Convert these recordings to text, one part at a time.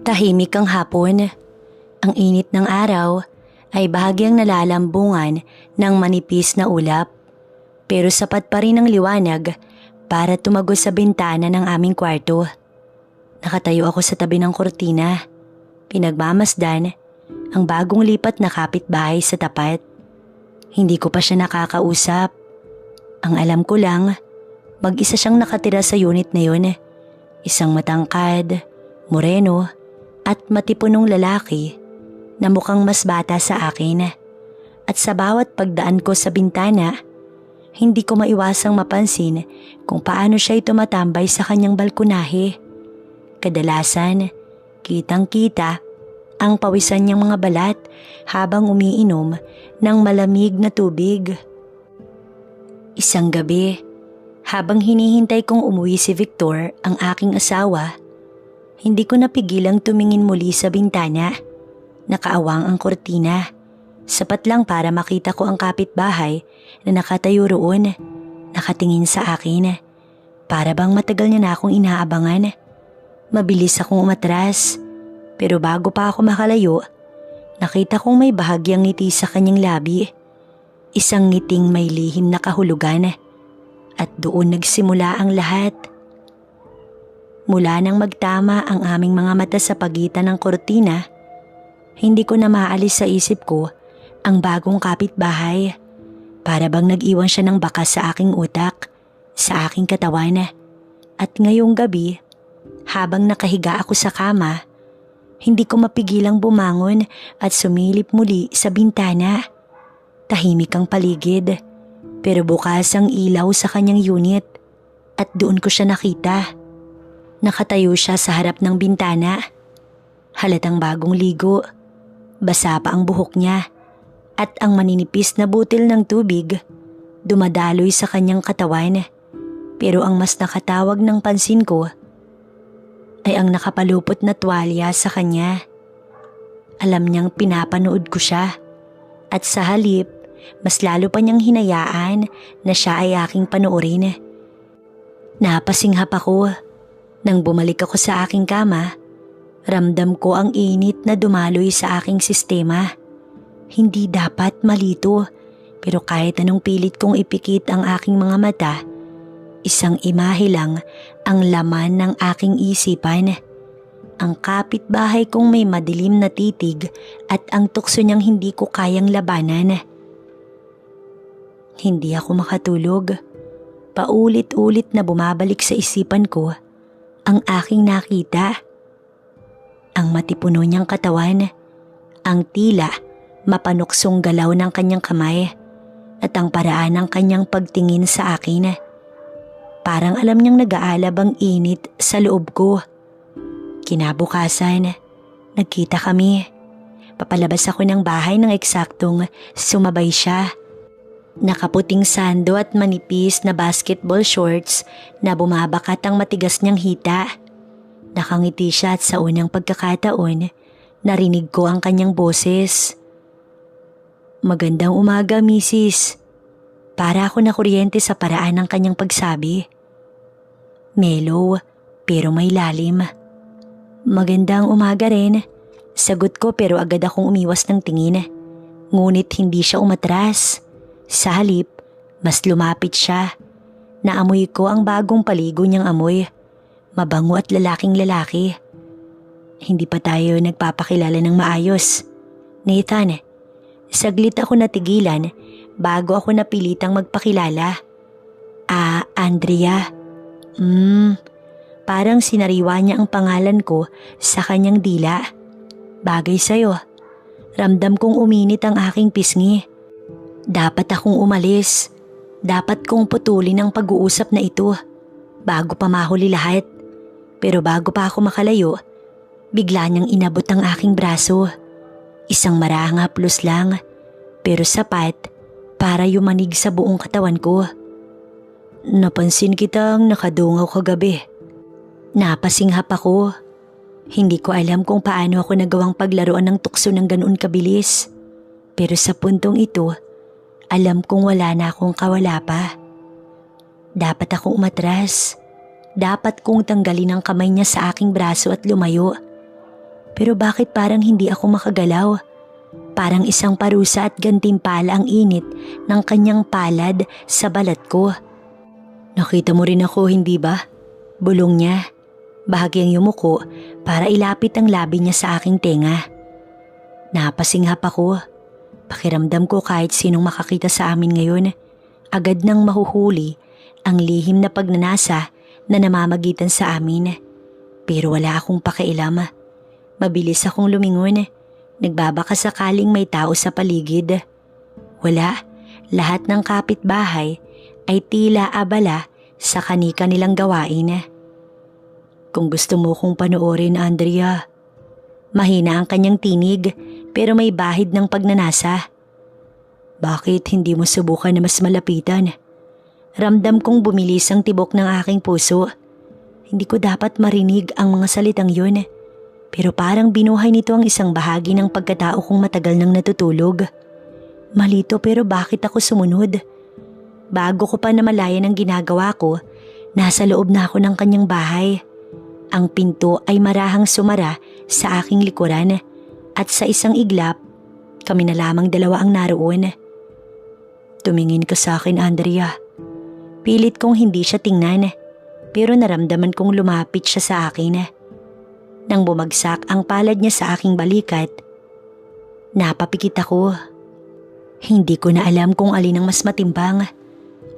Tahimik ang hapon. Ang init ng araw ay bahagyang nalalambungan ng manipis na ulap. Pero sapat pa rin ang liwanag para tumagos sa bintana ng aming kwarto. Nakatayo ako sa tabi ng kortina. Pinagmamasdan ang bagong lipat na kapitbahay sa tapat. Hindi ko pa siya nakakausap. Ang alam ko lang, mag-isa siyang nakatira sa unit na yun. Isang matangkad, moreno, at matipunong lalaki na mukhang mas bata sa akin. At sa bawat pagdaan ko sa bintana, hindi ko maiwasang mapansin kung paano siya tumatambay sa kanyang balkonahe. Kadalasan, kitang-kita ang pawisan niyang mga balat habang umiinom ng malamig na tubig. Isang gabi, habang hinihintay kong umuwi si Victor, ang aking asawa, hindi ko napigilang tumingin muli sa bintana. Nakaawang ang kortina. Sapat lang para makita ko ang kapitbahay na nakatayo roon, nakatingin sa akin. Para bang matagal niya na akong inaabangan. Mabilis akong umatras, pero bago pa ako makalayo, nakita kong may bahagyang ngiti sa kanyang labi. Isang ngiting may lihim na kahulugan at doon nagsimula ang lahat. Mula nang magtama ang aming mga mata sa pagitan ng kortina, hindi ko na maalis sa isip ko ang bagong kapitbahay. Para bang nag-iwan siya ng bakas sa aking utak, sa aking katawan. At ngayong gabi, habang nakahiga ako sa kama, hindi ko mapigilang bumangon at sumilip muli sa bintana. Tahimik ang paligid, pero bukas ang ilaw sa kanyang unit at doon ko siya nakita. Nakatayo siya sa harap ng bintana. Halatang bagong ligo. Basa pa ang buhok niya. At ang maninipis na butil ng tubig dumadaloy sa kanyang katawan. Pero ang mas nakatawag ng pansin ko ay ang nakapalupot na tuwalya sa kanya. Alam niyang pinapanood ko siya. At sa halip, mas lalo pa niyang hinayaan na siya ay aking panoorin. Napasinghap ako nang bumalik ako sa aking kama, ramdam ko ang init na dumaloy sa aking sistema. Hindi dapat malito pero kahit anong pilit kong ipikit ang aking mga mata, isang imahe lang ang laman ng aking isipan. Ang kapitbahay kong may madilim na titig at ang tukso niyang hindi ko kayang labanan. Hindi ako makatulog. Paulit-ulit na bumabalik sa isipan ko ang aking nakita. Ang matipuno niyang katawan, ang tila mapanuksong galaw ng kanyang kamay at ang paraan ng kanyang pagtingin sa akin. Parang alam niyang nag-aalab ang init sa loob ko. Kinabukasan, nagkita kami. Papalabas ako ng bahay ng eksaktong sumabay siya. Nakaputing sando at manipis na basketball shorts na bumabakat ang matigas niyang hita. Nakangiti siya at sa unang pagkakataon, narinig ko ang kanyang boses. Magandang umaga, misis. Para ako nakuryente sa paraan ng kanyang pagsabi. Mellow, pero may lalim. Magandang umaga rin. Sagot ko pero agad akong umiwas ng tingin. Ngunit hindi siya umatras. Sa halip, mas lumapit siya. Naamoy ko ang bagong paligo niyang amoy. Mabango at lalaking lalaki. Hindi pa tayo nagpapakilala ng maayos. Nathan, saglit ako natigilan bago ako napilitang magpakilala. Ah, Andrea. Hmm, parang sinariwa niya ang pangalan ko sa kanyang dila. Bagay sa'yo. Ramdam kong uminit ang aking pisngi. Dapat akong umalis. Dapat kong putulin ang pag-uusap na ito bago pa mahuli lahat. Pero bago pa ako makalayo, bigla niyang inabot ang aking braso. Isang maranga plus lang, pero sapat para yumanig sa buong katawan ko. Napansin kitang nakadungaw kagabi. Napasinghap ako. Hindi ko alam kung paano ako nagawang paglaruan ng tukso ng ganoon kabilis. Pero sa puntong ito, alam kong wala na akong kawala pa. Dapat akong umatras. Dapat kong tanggalin ang kamay niya sa aking braso at lumayo. Pero bakit parang hindi ako makagalaw? Parang isang parusa at gantimpala ang init ng kanyang palad sa balat ko. Nakita mo rin ako, hindi ba? Bulong niya. Bahagyang yumuko para ilapit ang labi niya sa aking tenga. Napasinghap ako. Pakiramdam ko kahit sinong makakita sa amin ngayon, agad nang mahuhuli ang lihim na pagnanasa na namamagitan sa amin. Pero wala akong pakialam. Mabilis akong lumingon Nagbabaka sakaling may tao sa paligid. Wala, lahat ng kapitbahay ay tila abala sa kanika nilang gawain. Kung gusto mo kong panoorin, Andrea, mahina ang kanyang tinig pero may bahid ng pagnanasa. Bakit hindi mo subukan na mas malapitan? Ramdam kong bumilis ang tibok ng aking puso. Hindi ko dapat marinig ang mga salitang yun. Pero parang binuhay nito ang isang bahagi ng pagkatao kong matagal nang natutulog. Malito pero bakit ako sumunod? Bago ko pa namalayan ang ginagawa ko, nasa loob na ako ng kanyang bahay. Ang pinto ay marahang sumara sa aking likuran at sa isang iglap, kami na lamang dalawa ang naroon. Tumingin ka sa akin, Andrea. Pilit kong hindi siya tingnan, pero naramdaman kong lumapit siya sa akin. Nang bumagsak ang palad niya sa aking balikat, napapikit ako. Hindi ko na alam kung alin ang mas matimbang.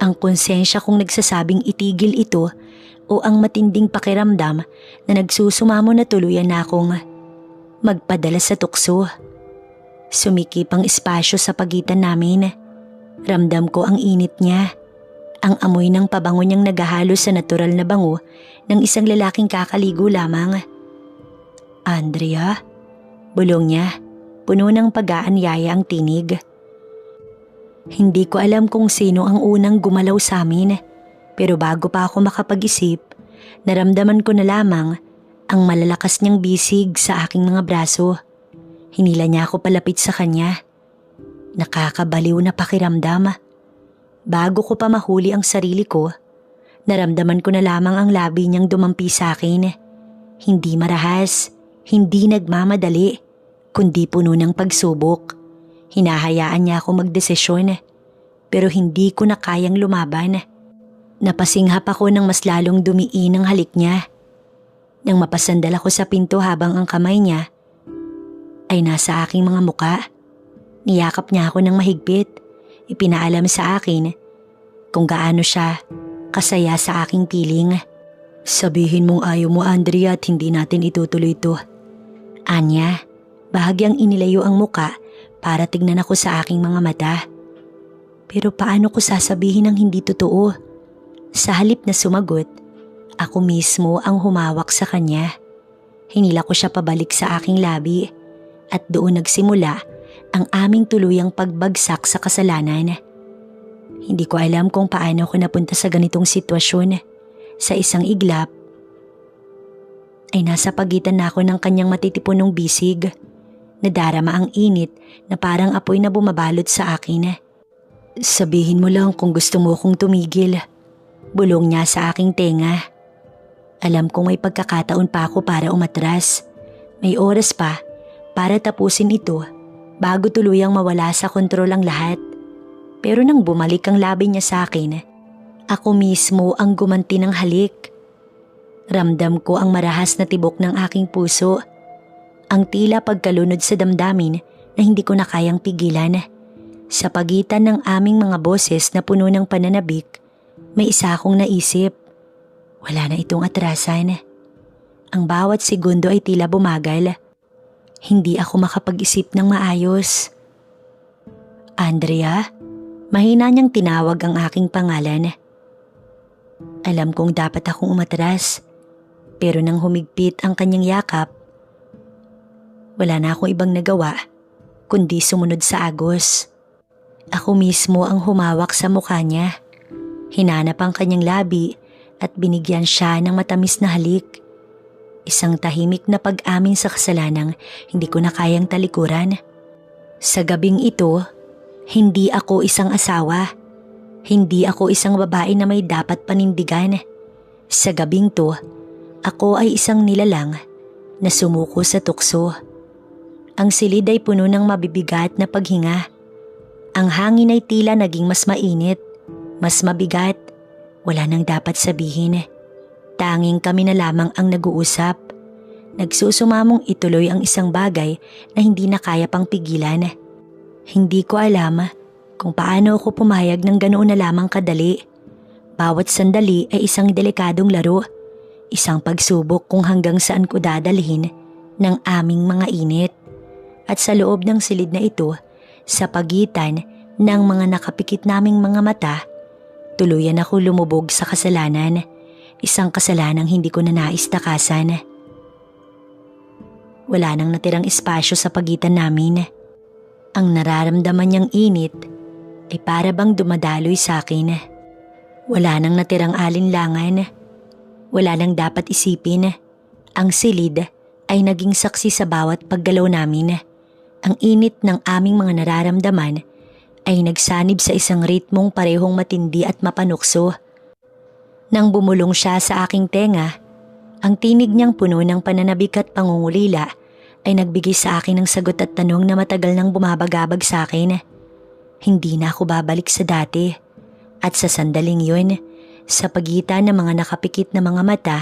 Ang konsensya kong nagsasabing itigil ito o ang matinding pakiramdam na nagsusumamo na tuluyan na akong magpadala sa tukso. Sumikip ang espasyo sa pagitan namin. Ramdam ko ang init niya. Ang amoy ng pabango niyang naghahalo sa natural na bango ng isang lalaking kakaligo lamang. Andrea? Bulong niya. Puno ng pag-aanyaya ang tinig. Hindi ko alam kung sino ang unang gumalaw sa amin. Pero bago pa ako makapag-isip, naramdaman ko na lamang ang malalakas niyang bisig sa aking mga braso. Hinila niya ako palapit sa kanya. Nakakabaliw na pakiramdam. Bago ko pa mahuli ang sarili ko, naramdaman ko na lamang ang labi niyang dumampi sa akin. Hindi marahas, hindi nagmamadali, kundi puno ng pagsubok. Hinahayaan niya ako magdesisyon, pero hindi ko na kayang lumaban. Napasinghap ako ng mas lalong dumiin ang halik niya. Nang mapasandal ako sa pinto habang ang kamay niya ay nasa aking mga muka. Niyakap niya ako ng mahigpit. Ipinaalam sa akin kung gaano siya kasaya sa aking piling. Sabihin mong ayaw mo Andrea at hindi natin itutuloy ito. Anya, bahagyang inilayo ang muka para tignan ako sa aking mga mata. Pero paano ko sasabihin ang hindi totoo? Sa halip na sumagot, ako mismo ang humawak sa kanya. Hinila ko siya pabalik sa aking labi at doon nagsimula ang aming tuluyang pagbagsak sa kasalanan. Hindi ko alam kung paano ako napunta sa ganitong sitwasyon. Sa isang iglap, ay nasa pagitan na ako ng kanyang matitipunong bisig. Nadarama ang init na parang apoy na bumabalot sa akin. Sabihin mo lang kung gusto mo kong tumigil. Bulong niya sa aking tenga. Alam kong may pagkakataon pa ako para umatras. May oras pa para tapusin ito bago tuluyang mawala sa kontrol ang lahat. Pero nang bumalik ang labi niya sa akin, ako mismo ang gumanti ng halik. Ramdam ko ang marahas na tibok ng aking puso. Ang tila pagkalunod sa damdamin na hindi ko na kayang pigilan. Sa pagitan ng aming mga boses na puno ng pananabik, may isa akong naisip. Wala na itong atrasan. Ang bawat segundo ay tila bumagal. Hindi ako makapag-isip ng maayos. Andrea, mahina niyang tinawag ang aking pangalan. Alam kong dapat akong umatras pero nang humigpit ang kanyang yakap, wala na akong ibang nagawa kundi sumunod sa agos. Ako mismo ang humawak sa mukha niya. Hinanap ang kanyang labi at binigyan siya ng matamis na halik. Isang tahimik na pag-amin sa kasalanang hindi ko na kayang talikuran. Sa gabing ito, hindi ako isang asawa. Hindi ako isang babae na may dapat panindigan. Sa gabing to, ako ay isang nilalang na sumuko sa tukso. Ang silid ay puno ng mabibigat na paghinga. Ang hangin ay tila naging mas mainit, mas mabigat. Wala nang dapat sabihin. Tanging kami na lamang ang nag-uusap. Nagsusumamong ituloy ang isang bagay na hindi na kaya pang pigilan. Hindi ko alam kung paano ako pumayag ng ganoon na lamang kadali. Bawat sandali ay isang delikadong laro. Isang pagsubok kung hanggang saan ko dadalhin ng aming mga init. At sa loob ng silid na ito, sa pagitan ng mga nakapikit naming mga mata, tuluyan ako lumubog sa kasalanan. Isang kasalanang hindi ko na nais takasan. Wala nang natirang espasyo sa pagitan namin. Ang nararamdaman niyang init ay para bang dumadaloy sa akin. Wala nang natirang alinlangan. Wala nang dapat isipin. Ang silid ay naging saksi sa bawat paggalaw namin. Ang init ng aming mga nararamdaman ay nagsanib sa isang ritmong parehong matindi at mapanukso. Nang bumulong siya sa aking tenga, ang tinig niyang puno ng pananabik at pangungulila ay nagbigay sa akin ng sagot at tanong na matagal nang bumabagabag sa akin. Hindi na ako babalik sa dati. At sa sandaling yun, sa pagitan ng mga nakapikit na mga mata,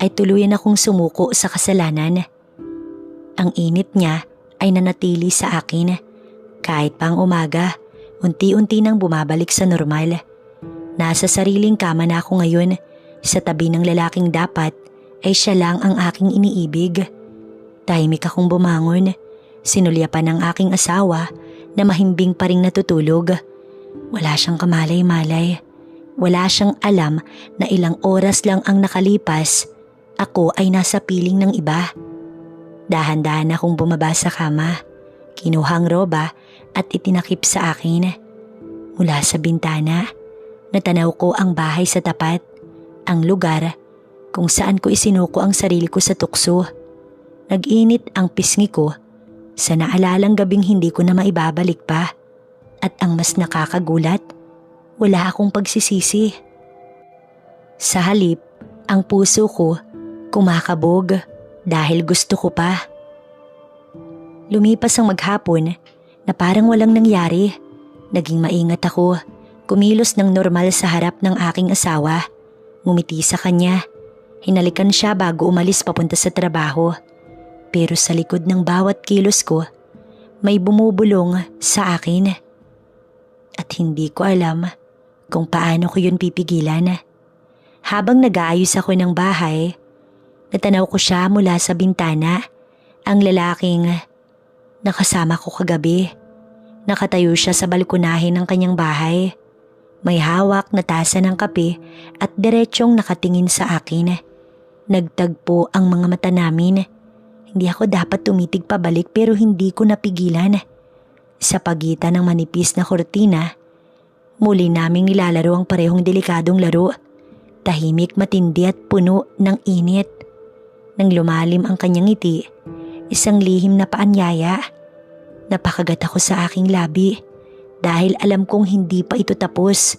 ay tuluyan akong sumuko sa kasalanan. Ang init niya ay nanatili sa akin. Kahit pang umaga, unti-unti nang bumabalik sa normal. Nasa sariling kama na ako ngayon, sa tabi ng lalaking dapat ay siya lang ang aking iniibig. Tahimik akong bumangon, sinulyapan ng aking asawa na mahimbing pa rin natutulog. Wala siyang kamalay-malay. Wala siyang alam na ilang oras lang ang nakalipas, ako ay nasa piling ng iba. Dahan-dahan akong bumaba sa kama, kinuhang roba at itinakip sa akin. Mula sa bintana, natanaw ko ang bahay sa tapat, ang lugar kung saan ko isinuko ang sarili ko sa tukso. Nag-init ang pisngi ko sa naalalang gabing hindi ko na maibabalik pa. At ang mas nakakagulat, wala akong pagsisisi. Sa halip, ang puso ko kumakabog dahil gusto ko pa. Lumipas ang maghapon na parang walang nangyari. Naging maingat ako, kumilos ng normal sa harap ng aking asawa. Ngumiti sa kanya. Hinalikan siya bago umalis papunta sa trabaho. Pero sa likod ng bawat kilos ko, may bumubulong sa akin. At hindi ko alam kung paano ko yun pipigilan. Habang nag-aayos ako ng bahay, natanaw ko siya mula sa bintana, ang lalaking nakasama ko kagabi. Nakatayo siya sa balkonahe ng kanyang bahay. May hawak na tasa ng kape at diretsyong nakatingin sa akin. Nagtagpo ang mga mata namin. Hindi ako dapat tumitig pabalik pero hindi ko napigilan. Sa pagitan ng manipis na kortina, muli naming nilalaro ang parehong delikadong laro. Tahimik, matindi at puno ng init. Nang lumalim ang kanyang ngiti, isang lihim na paanyaya. Napakagat ako sa aking labi dahil alam kong hindi pa ito tapos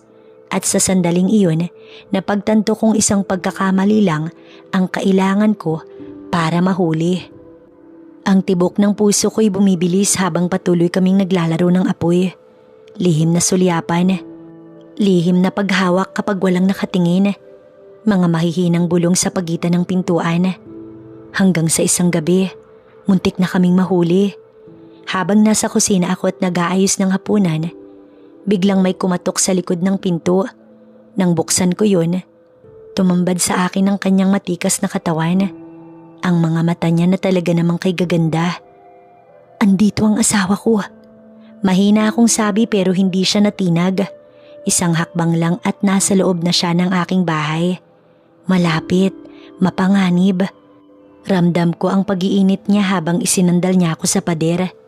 at sa sandaling iyon napagtanto kong isang pagkakamali lang ang kailangan ko para mahuli. Ang tibok ng puso ko'y bumibilis habang patuloy kaming naglalaro ng apoy. Lihim na sulyapan. Lihim na paghawak kapag walang nakatingin. Mga mahihinang bulong sa pagitan ng pintuan. Hanggang sa isang gabi, muntik na kaming mahuli. Habang nasa kusina ako at nag-aayos ng hapunan, biglang may kumatok sa likod ng pinto. Nang buksan ko yun, tumambad sa akin ang kanyang matikas na katawan. Ang mga mata niya na talaga namang kay gaganda. Andito ang asawa ko. Mahina akong sabi pero hindi siya natinag. Isang hakbang lang at nasa loob na siya ng aking bahay. Malapit, mapanganib. Ramdam ko ang pag-iinit niya habang isinandal niya ako sa pader.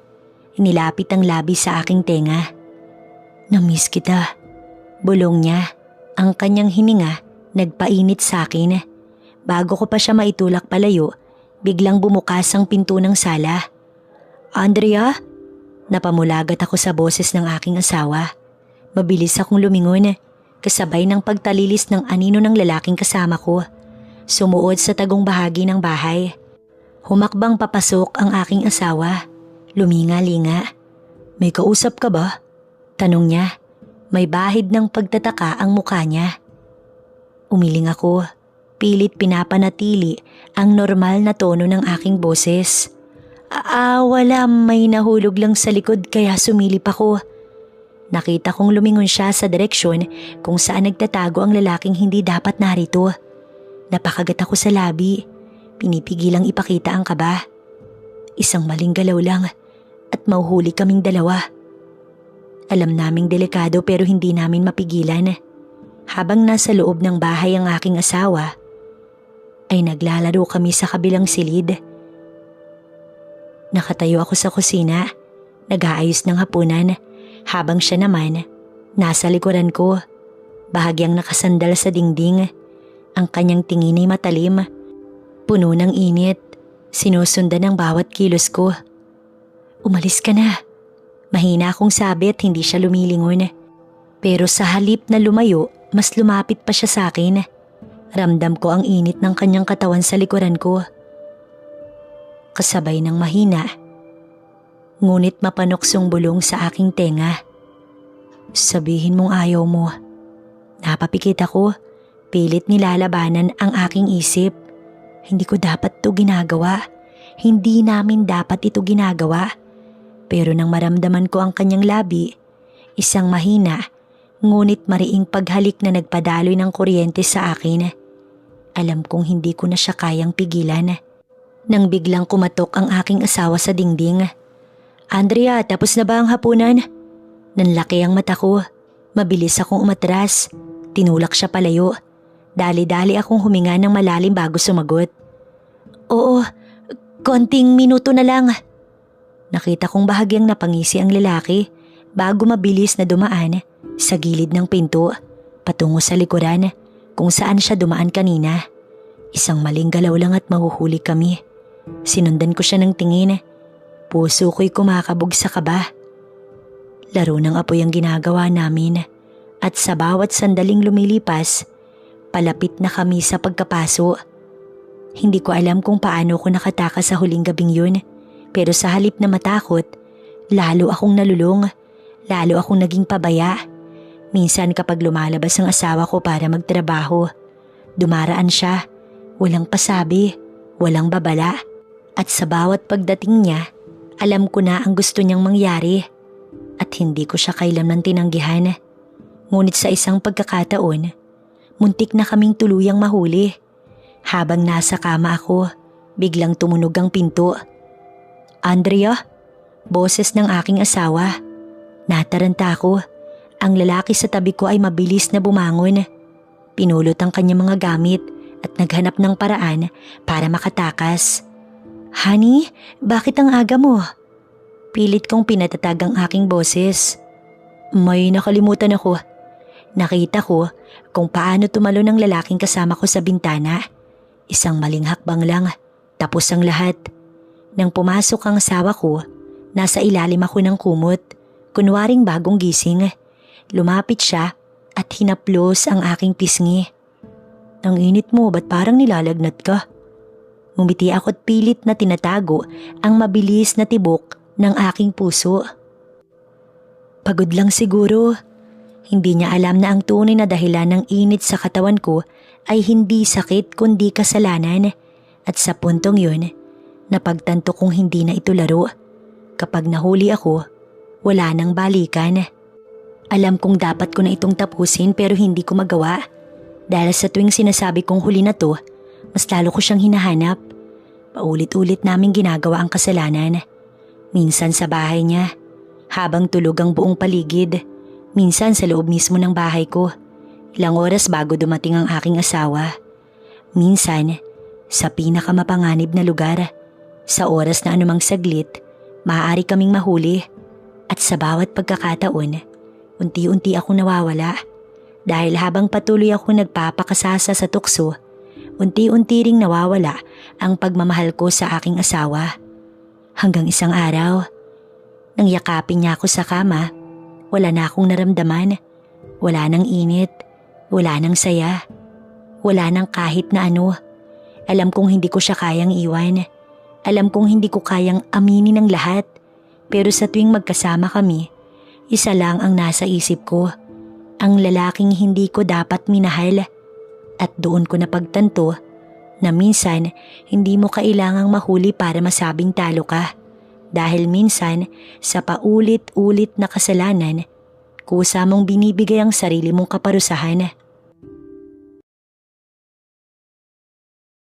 Nilapit ang labi sa aking tenga. Namiss kita. Bulong niya. Ang kanyang hininga nagpainit sa akin. Bago ko pa siya maitulak palayo, biglang bumukas ang pinto ng sala. Andrea? Napamulagat ako sa boses ng aking asawa. Mabilis akong lumingon, kasabay ng pagtalilis ng anino ng lalaking kasama ko. Sumuot sa tagong bahagi ng bahay. Humakbang papasok ang aking asawa. Luminga-linga. May kausap ka ba? Tanong niya. May bahid ng pagtataka ang mukha niya. Umiling ako. Pilit pinapanatili ang normal na tono ng aking boses. Ah, wala, may nahulog lang sa likod kaya sumilip ako. Nakita kong lumingon siya sa direksyon kung saan nagtatago ang lalaking hindi dapat narito. Napakagat ako sa labi. Pinipigilang ipakita ang kaba. Isang maling galaw lang at mauhuli kaming dalawa. Alam naming delikado pero hindi namin mapigilan. Habang nasa loob ng bahay ang aking asawa, ay naglalaro kami sa kabilang silid. Nakatayo ako sa kusina, nag-aayos ng hapunan, habang siya naman, nasa likuran ko, bahagyang nakasandal sa dingding. Ang kanyang tingin ay matalim, puno ng init, sinusundan ng bawat kilos ko. Umalis ka na. Mahina akong sabi at hindi siya lumilingon. Pero sa halip na lumayo, mas lumapit pa siya sa akin. Ramdam ko ang init ng kanyang katawan sa likuran ko. Kasabay ng mahina. Ngunit mapanoksong bulong sa aking tenga. Sabihin mong ayaw mo. Napapikit ako. Pilit nilalabanan ang aking isip. Hindi ko dapat to ginagawa. Hindi namin dapat ito ginagawa. Pero nang maramdaman ko ang kanyang labi, isang mahina, ngunit mariing paghalik na nagpadaloy ng kuryente sa akin. Alam kong hindi ko na siya kayang pigilan. Nang biglang kumatok ang aking asawa sa dingding. Andrea, tapos na ba ang hapunan? Nanlaki ang mata ko. Mabilis akong umatras. Tinulak siya palayo. Dali-dali akong huminga ng malalim bago sumagot. Oo, konting minuto na lang. Nakita kong bahagyang napangisi ang lalaki bago mabilis na dumaan sa gilid ng pinto patungo sa likuran kung saan siya dumaan kanina. Isang maling galaw lang at mahuhuli kami. Sinundan ko siya ng tingin. Puso ko'y kumakabog sa kaba. Laro ng apoy ang ginagawa namin at sa bawat sandaling lumilipas, palapit na kami sa pagkapaso. Hindi ko alam kung paano ko nakatakas sa huling gabing yun pero sa halip na matakot, lalo akong nalulung, lalo akong naging pabaya. Minsan kapag lumalabas ang asawa ko para magtrabaho, dumaraan siya, walang pasabi, walang babala. At sa bawat pagdating niya, alam ko na ang gusto niyang mangyari at hindi ko siya kailanman tinanggihan. Ngunit sa isang pagkakataon, muntik na kaming tuluyang mahuli. Habang nasa kama ako, biglang tumunog ang pinto. Andrea, boses ng aking asawa. Nataranta ako. Ang lalaki sa tabi ko ay mabilis na bumangon. Pinulot ang kanyang mga gamit at naghanap ng paraan para makatakas. Honey, bakit ang aga mo? Pilit kong pinatatag ang aking boses. May nakalimutan ako. Nakita ko kung paano tumalo ng lalaking kasama ko sa bintana. Isang maling hakbang lang, tapos ang lahat. Nang pumasok ang asawa ko, nasa ilalim ako ng kumot, kunwaring bagong gising. Lumapit siya at hinaplos ang aking pisngi. Ang init mo, ba't parang nilalagnat ka? Ngumiti ako at pilit na tinatago ang mabilis na tibok ng aking puso. Pagod lang siguro. Hindi niya alam na ang tunay na dahilan ng init sa katawan ko ay hindi sakit kundi kasalanan. At sa puntong yun, Napagtanto kong hindi na ito laro. Kapag nahuli ako, wala nang balikan. Alam kong dapat ko na itong tapusin pero hindi ko magawa. Dahil sa tuwing sinasabi kong huli na to, mas lalo ko siyang hinahanap. Paulit-ulit namin ginagawa ang kasalanan. Minsan sa bahay niya, habang tulog ang buong paligid. Minsan sa loob mismo ng bahay ko. Ilang oras bago dumating ang aking asawa. Minsan, sa pinakamapanganib na lugar sa oras na anumang saglit, maaari kaming mahuli at sa bawat pagkakataon, unti-unti ako nawawala. Dahil habang patuloy ako nagpapakasasa sa tukso, unti-unti ring nawawala ang pagmamahal ko sa aking asawa. Hanggang isang araw, nang yakapin niya ako sa kama, wala na akong naramdaman. Wala nang init, wala nang saya, wala nang kahit na ano. Alam kong hindi ko siya kayang iwan. Alam kong hindi ko kayang aminin ang lahat. Pero sa tuwing magkasama kami, isa lang ang nasa isip ko. Ang lalaking hindi ko dapat minahal. At doon ko napagtanto na minsan hindi mo kailangang mahuli para masabing talo ka. Dahil minsan sa paulit-ulit na kasalanan, kusa mong binibigay ang sarili mong kaparusahan.